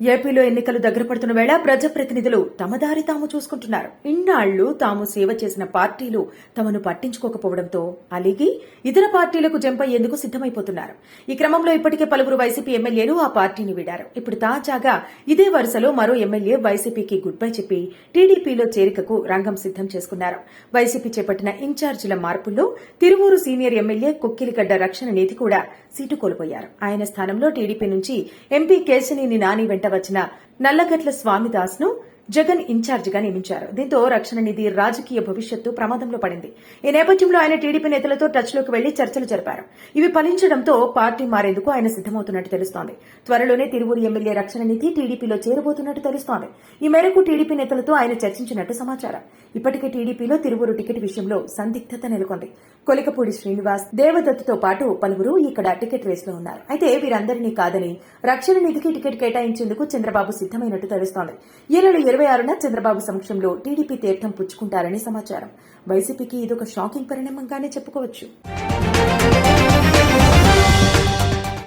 ఏపీలో ఎన్నికలు దగ్గర పడుతున్న వేళ ప్రజాప్రతినిధులు తమ దారి తాము చూసుకుంటున్నారు. ఇన్నాళ్ళు తాము సేవ చేసిన పార్టీలు తమను పట్టించుకోకపోవడంతో అలిగి ఇతర పార్టీలకు జంపయ్యేందుకు సిద్దమైపోతున్నారు ఈ క్రమంలో ఇప్పటికే పలువురు వైసీపీ ఎమ్మెల్యేలు ఆ పార్టీని వీడారు. ఇప్పుడు తాజాగా ఇదే వరుసలో మరో ఎమ్మెల్యే వైసీపీకి గుడ్ బై చెప్పి టీడీపీలో చేరికకు రంగం సిద్దం చేసుకున్నారు. వైసీపీ చేపట్టిన ఇన్ఛార్జీల మార్పుల్లో తిరువూరు సీనియర్ ఎమ్మెల్యే కొక్కిలిగడ్డ రక్షణ నేతి కూడా సీటు కోల్పోయారు. ఆయన స్థానంలో టీడీపీ నుంచి ఎంపీ కేశినేని నాని వెంట వచ్చిన నల్లగట్ల స్వామిదాస్ను జగన్ ఇన్ఛార్జిగా నియమించారు. దీంతో రక్షణ నిధి రాజకీయ భవిష్యత్తు ప్రమాదంలో పడింది. ఈ నేపథ్యంలో ఆయన టీడీపీ నేతలతో టచ్లోకి వెళ్ళి చర్చలు జరిపారు. ఇవి ఫలించడంతో పార్టీ మారేందుకు ఆయన సిద్దమవుతున్నట్టు తెలుస్తోంది. త్వరలోనే తిరువురు ఎమ్మెల్యే రక్షణ నిధి టీడీపీలో చేరబోతున్నట్టు తెలుస్తోంది. ఈ మేరకు టీడీపీ నేతలతో ఆయన చర్చించినట్టు సమాచారం. ఇప్పటికే టీడీపీలో తిరువురు టికెట్ విషయంలో సందిగ్ధత నెలకొంది. కొలికపూడి శ్రీనివాస్ దేవదత్తుతో పాటు పలువురు ఇక్కడ టికెట్ రేసులో ఉన్నారు. అయితే వీరందరినీ కాదని రక్షణ నిధికి టికెట్ కేటాయించేందుకు చంద్రబాబు సిద్దమైనట్టు తెలుస్తోంది. ఈ నెల ఇరవై ఆరున చంద్రబాబు సమక్షంలో టీడీపీ తీర్థం పుచ్చుకుంటారని సమాచారం. వైసీపీకి ఇదొక షాకింగ్ పరిణామంగానే చెప్పుకోవచ్చు.